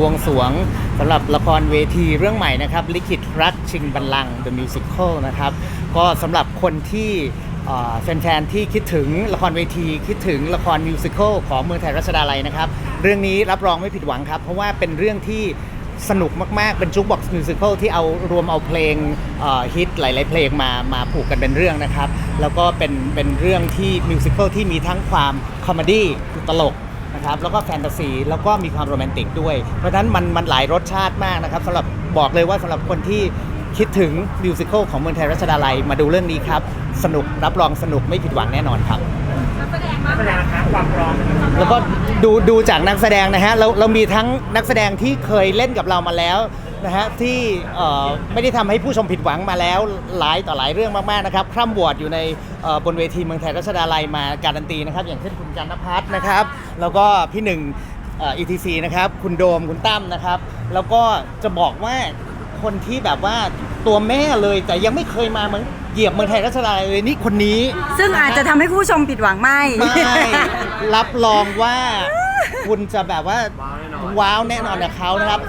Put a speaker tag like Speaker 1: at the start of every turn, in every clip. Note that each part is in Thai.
Speaker 1: บวงสวงสำหรับละครเวทีเรื่องใหม่นะครับ ลิขิตรักชิงบัลลังก์ The Musical นะครับ ก็สำหรับคนที่แฟนๆที่คิดถึงละครเวทีคิดถึงละครมิวสิควลของเมืองไทยรัชดาลัยนะครับ เรื่องนี้รับรองไม่ผิดหวังครับ เพราะว่าเป็นเรื่องที่สนุกมากๆ เป็นจุกบ็อกซ์มิวสิควลที่เอารวมเอาเพลงฮิตหลาย ๆ เพลงมามาผูกกันเป็นเรื่องนะครับ แล้วก็เป็นเป็นเรื่องที่มิวสิควลที่มีทั้งความคอมเมดี้ตลก นะครับแล้วก็แฟนตาซีแล้วก็มีความโรแมนติกด้วย เพราะฉะนั้นมันมันหลายรสชาติมากนะครับสำหรับบอกเลยว่าสำหรับคนที่คิดถึงมิวสิควลของเมืองไทยรัชดาลัยมาดูเรื่องนี้ครับ สนุกรับรองสนุกไม่ผิดหวังแน่นอนครับ
Speaker 2: นักแสดงนะคะความพร้อม
Speaker 1: แล้วก็ดูดูจากนักแสดงนะฮะเราเรามีทั้งนักแสดงที่เคยเล่นกับเรามาแล้วนะฮะที่เอ่อไม่ได้ทำให้ผู้ชมผิดหวังมาแล้วหลายต่อหลายเรื่องมากๆนะครับคร่ำบวชอยู่ในเอ่อบนเวทีเมืองไทยรัชดาลัยมาการันตีนะครับ อย่างเช่น คุณกันนพัฒน์นะครับ แล้วก็พี่หนึ่งเอ่อ ETC นะครับ คุณโดมคุณตั้มนะครับ แล้วก็จะบอกว่าคนที่แบบว่าตัวแม่เลยแต่ยังไม่เคยมาเมืองเหยียบเมืองไทยรัชดาลัยเลยนี่คนนี้
Speaker 3: ซึ่งอาจจะทำให้ผู้ชมผิดหวังไม่
Speaker 1: ไม่รับรองว่าคุณจะแบบว่าว้าวแน่นอนกับเขานะครับ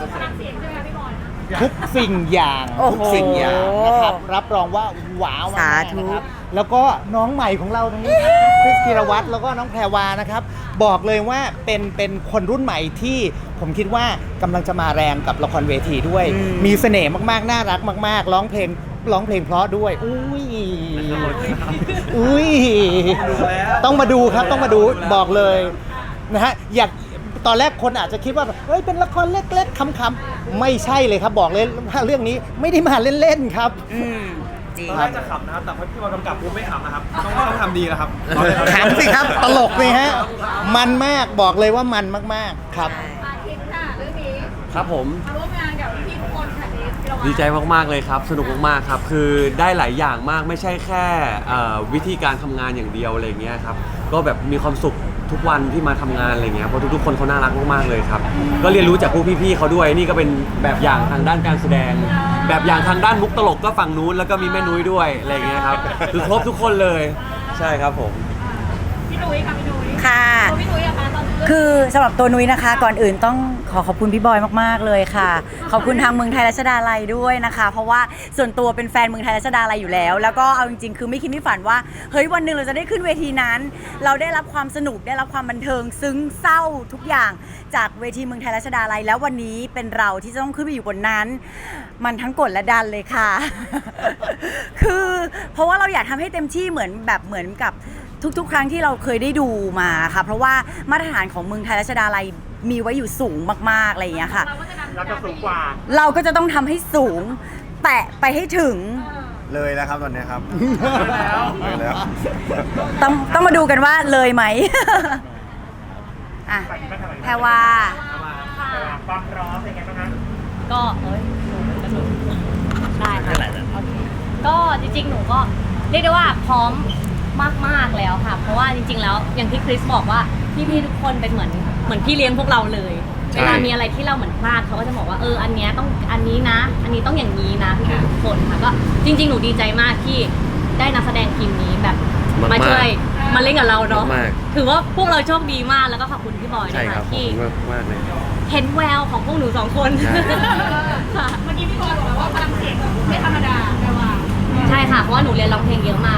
Speaker 1: ทุกสิ่งอย่าง
Speaker 3: โอ้โห
Speaker 1: ทุกสิ่งอย่างนะครับรับรองว่าว้าวมาก
Speaker 3: สา
Speaker 1: ๆ
Speaker 3: ธุ
Speaker 1: นะครับแล้วก็น้องใหม่ของเราตรงนี้คริสธีรวัตรแล้วก็น้องแพรวานะครับ บอกเลยว่าเป็นเป็นคนรุ่นใหม่ที่ผมคิดว่ากำลังจะมาแรงกับละครเวทีด้วยมีเสน่ห์มากๆ น่ารักมาก ๆ ร้องเพลงร้องเพลงเพราะด้วย อุ้ยอุ้ย ต้องมาดูครับต้องมาดูบอกเลยนะฮะอยาก ตอนแรกคนอาจจะคิดว่าแบบเฮ้ยเป็นละครเล็กๆคำๆไม่ใช่เลยครับบอกเลยว่าเรื่องนี้ไม่ได้มาเล่นๆครับ
Speaker 3: อืมจริง
Speaker 2: ตอนแรกจะขำนะครับแต่พอพี่บอลกำกับปุ๊บไม่ขำนะครับต้องต้องทำดีนะครับ
Speaker 1: ขำสิครับ ตลกเลยฮะ มันมากบอกเลยว่ามันมากๆครับ
Speaker 4: อาทิตย์ค่ะเรื่องนี้
Speaker 5: ครับผม
Speaker 4: มาร่วมงานกับพี่ๆทุกคนค่ะเอสเรา
Speaker 5: ดีใจมาก ๆ เลยครับ สนุกมาก ๆ ครับ คือได้หลายอย่างมากไม่ใช่แค่เอ่อวิธีการทำงานอย่างเดียวอะไรเงี้ยครับ ก็แบบมีความสุข ทุกวันที่มาทำงานอะไรเงี้ยเพราะทุกๆคนเขาน่ารักมากๆเลยครับ ก็เรียนรู้จากพวกพี่ๆเขาด้วยนี่ก็เป็นแบบอย่างทางด้านการแสดง แบบอย่างทางด้านมุกตลกก็ฝั่งนู้นแล้วก็มีแม่นุ้ยด้วยอะไรเงี้ยครับคือครบทุกคนเลยใช่ครับผม
Speaker 4: พี่นุ้ยค่ะพี่นุ้ย
Speaker 3: ค่ะ
Speaker 4: ตัวพี่นุ้ยอะคะตอนเรื่อง
Speaker 3: คือสำหรับตัวนุ้ยนะคะ ก่อนอื่นต้อง ขอขอบคุณพี่บอยมากๆเลยค่ะ ขอบคุณทางเมืองไทยรัชดาลัยด้วยนะคะ เพราะว่าส่วนตัวเป็นแฟนเมืองไทยรัชดาลัยอยู่แล้ว แล้วก็เอาจริงๆ คือไม่คิดไม่ฝันว่าเฮ้ยวันหนึ่งเราจะได้ขึ้นเวทีนั้น เราได้รับความสนุกได้รับความบันเทิงซึ้งเศร้าทุกอย่างจากเวทีเมืองไทยรัชดาลัยแล้ววันนี้เป็นเราที่จะต้องขึ้นไปอยู่บนนั้น มันทั้งกดและดันเลยค่ะ คือเพราะว่าเราอยากทำให้เต็มที่เหมือนแบบเหมือนกับทุกๆ ครั้งที่เราเคยได้ดูมาค่ะ เพราะว่ามาตรฐานของเมืองไทยรัชดาลัย มีไว้อยู่สูงมากๆอะไรอย่างเงี้ยค่ะ
Speaker 4: เราก็จะนำ
Speaker 2: เราจะสูงกว่า
Speaker 3: เราก็จะต้องทำให้สูง แตะไปให้ถึง
Speaker 6: เลยแล้วครับตอนนี้ครับเลยแล้ว
Speaker 3: ต้องต้องมาดูกันว่าเลยไหม อะแพรว่า
Speaker 2: ความพร้อมเป็นไงบ้างคะ
Speaker 7: ก็เอ้ยหนูก็หนูได้ค่ะโอเคก็จริงๆ หนูก็เรียกได้ว่าพร้อมมากๆแล้วค่ะ เพราะว่าจริงๆ แล้วอย่างที่คริสบอกว่า พี่ๆทุกคนเป็นเหมือนเหมือนพี่เลี้ยงพวกเราเลย
Speaker 5: ใช่
Speaker 7: เวลามีอะไรที่เราเหมือนพลาดเขาก็จะบอกว่าเอออันเนี้ยต้องอันนี้นะ อันนี้ต้องอย่างนี้นะพี่ๆทุกคนค่ะก็จริง ๆ หนูดีใจมากที่ได้นักแสดงทีมนี้แบบ
Speaker 5: มากๆ
Speaker 7: มาช่วยมาเล่นกับเราเนาะ
Speaker 5: มาก
Speaker 7: ถือว่าพวกเราโชคดีมากแล้วก็ขอบคุณพี่บอย
Speaker 5: ใช่
Speaker 7: นะ
Speaker 5: ครั
Speaker 7: คะ
Speaker 5: บขอบ
Speaker 7: ที่
Speaker 5: คุณมากมากเลย
Speaker 7: เห็นแววของพวกหนูสองคน
Speaker 5: ใช่
Speaker 7: ค่ะ
Speaker 4: เมื่อกี้พี่บอยบอกแล้วว่าพลังเสียงไม่ธรรมดาแปลว่า
Speaker 7: ใช่ค่ะ เพราะว่าหนูเรียนร้องเพลงเยอะมาก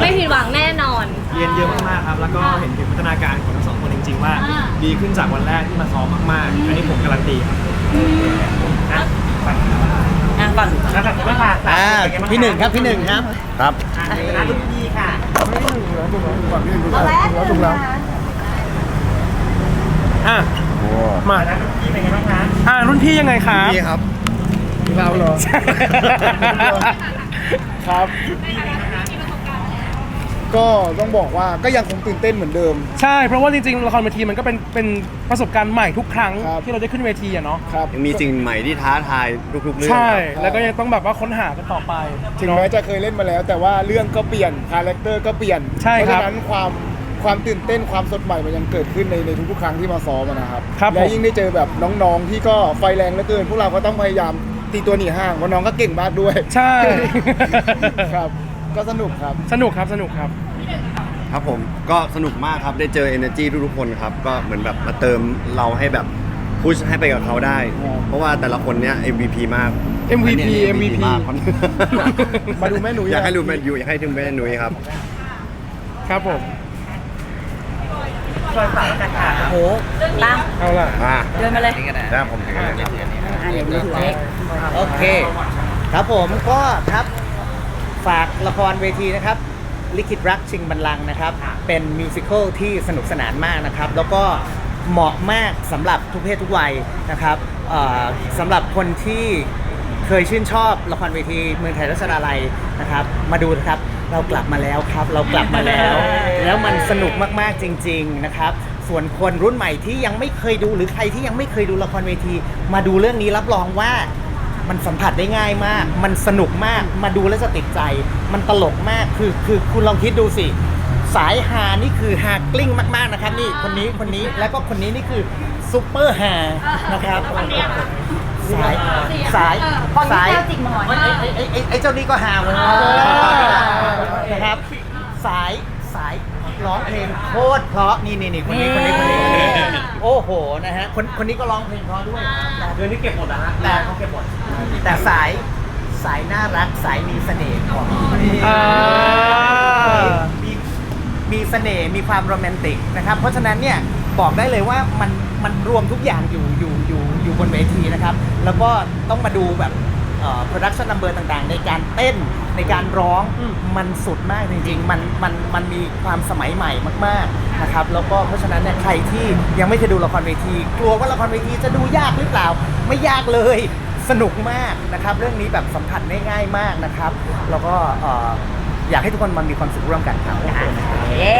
Speaker 7: ไม่ผิดหวังแน่นอน
Speaker 2: เรียนเยอะมากๆครับ แล้วก็เห็นถึงพัฒนาการของทั้งสองคนจริงๆ ว่า
Speaker 7: อ่า
Speaker 2: ดีขึ้นจากวันแรกที่มาซ้อมมากๆ อันนี้ผมการันตีครับนะฝั่ง
Speaker 3: อะฝั่ง
Speaker 2: นะฝั่งไม่ผ่าน
Speaker 1: อ่าพี่หนึ่งครับพี่หนึ่งครับ
Speaker 6: ครับ
Speaker 2: นะรุ่นพี่ค่ะอะ
Speaker 6: โอ้
Speaker 2: มาแล้วรุ่นพี่เป็นไงบ้างคะอ่ารุ่นพี่ยังไงครับ
Speaker 6: พี่ครับพี่ เราเหรอ
Speaker 8: ครับ ก็ต้องบอกว่าก็ยังคงตื่นเต้นเหมือนเดิม
Speaker 2: ใช่ เพราะว่าจริงๆ ละครเวทีมันก็เป็นเป็นประสบการณ์ใหม่ทุกครั้ง
Speaker 8: ครับ
Speaker 2: ที่เราได้ขึ้นเวทีอะเนาะ
Speaker 8: ครับ
Speaker 6: ยังมีสิ่งใหม่ที่ท้าทายทุกๆเรื่อง
Speaker 2: ใช่
Speaker 6: ครับ
Speaker 2: แล้วก็ยังต้องแบบว่าค้นหากันต่อไป
Speaker 8: ถึง
Speaker 2: เนาะ
Speaker 8: แม้จะเคยเล่นมาแล้ว แต่ว่าเรื่องก็เปลี่ยนคาแรคเตอร์ก็เปลี่ยน
Speaker 2: ใช่
Speaker 8: เพราะ
Speaker 2: ครับ
Speaker 8: ฉะนั้นความความตื่นเต้นความสดใหม่มันยังเกิดขึ้นในในทุกๆครั้งที่มาซ้อมอะนะครับ
Speaker 2: ครับ
Speaker 8: และ
Speaker 2: ผม
Speaker 8: ยิ่งได้เจอแบบน้องๆที่ก็ไฟแรงเหลือเกินพวกเราก็ต้องพยายาม ตีตัวหนีห่างเพราะน้องก็เก่งมากด้วย
Speaker 2: ใช่
Speaker 8: ครับ ก็สนุกครับ
Speaker 2: สนุกครับสนุกครับ
Speaker 6: ครับผมก็สนุกมากครับได้เจอ energy ทุกๆคนครับ ก็เหมือนแบบมาเติมเราให้แบบพุชให้ไปกับเขาได้เพราะว่าแต่ละคนเนี้ย MVP มาก
Speaker 8: MVP
Speaker 6: อันเนี้ย
Speaker 8: MVP
Speaker 6: มาก
Speaker 8: มาดูแม่หนุ่ย
Speaker 6: อยากให้ดูแม่หนุ่ยอยากให้ดูแม่หนุ่ยครับ
Speaker 8: ครับผม
Speaker 3: โหตั้ง
Speaker 8: เอาล่ะ
Speaker 6: อ่า
Speaker 3: เดินมาเลย
Speaker 6: ได้ผมถึงเลยครับ
Speaker 3: อะเดี๋ยวดูถือเลข
Speaker 1: โอเค ครับผมก็ครับฝากละครเวทีนะครับ ลิขิตรักชิงบัลลังก์นะครับ เป็นมิวสิควลที่สนุกสนานมากนะครับ แล้วก็เหมาะมากสำหรับทุกเพศทุกวัยนะครับเอ่อสำหรับคนที่เคยชื่นชอบละครเวทีเมืองไทยรัชดาลัยนะครับ มาดูนะครับเรากลับมาแล้วครับ เรากลับมาแล้ว แล้วมันสนุกมากๆจริง ๆนะครับ ส่วนคนรุ่นใหม่ที่ยังไม่เคยดูหรือใครที่ยังไม่เคยดูละครเวที มาดูเรื่องนี้รับรองว่ามันสัมผัสได้ง่ายมาก มันสนุกมาก มาดูแล้วจะติดใจ มันตลกมาก คือ คือคุณลองคิดดูสิ สายฮานี่คือฮากลิ้งมาก ๆ นะครับ นี่ คนนี้ คนนี้ แล้วก็คนนี้นี่คือซุปเปอร์ฮา นะครับ สาย สาย สาย
Speaker 3: จิกหมอน
Speaker 1: ไอ้ไอ้ไอ้ไอ้ไอ้เจ้านี่ก็ฮาเหมือนกันนะครับ สายสาย ร้องเพลงโคตรเพราะนี่นี่นี่คนนี้คนนี้คนนี้คนนี้โอ้โหนะฮะคนคนนี้ก็ร้องเพลงเพราะด้วย
Speaker 2: เดือนนี้เก็บหมดนะฮะ
Speaker 1: แต่เขาเก็บหมดแต่สายสายน่ารักสายมีเสน่ห์ของ
Speaker 8: อ่า
Speaker 1: มีมีเสน่ห์มีความโรแมนติกนะครับ เพราะฉะนั้นเนี่ยบอกได้เลยว่ามันมันรวมทุกอย่างอยู่อยู่อยู่อยู่บนเวทีนะครับ แล้วก็ต้องมาดูแบบโปรดักชันนัมเบอร์ต่างๆ ในการเต้น ในการร้องมันสุดมากจริงๆ มันมันมันมีความสมัยใหม่มากๆนะครับแล้วก็เพราะฉะนั้นเนี่ยใครที่ยังไม่เคยดูละครเวที กลัวว่าละครเวทีจะดูยากหรือเปล่า ไม่ยากเลยสนุกมากนะครับ เรื่องนี้แบบสัมผัสได้ง่ายมากนะครับ แล้วก็เอ่ออยากให้ทุกคนมามีความสุขร่วมกันครับ
Speaker 3: เย้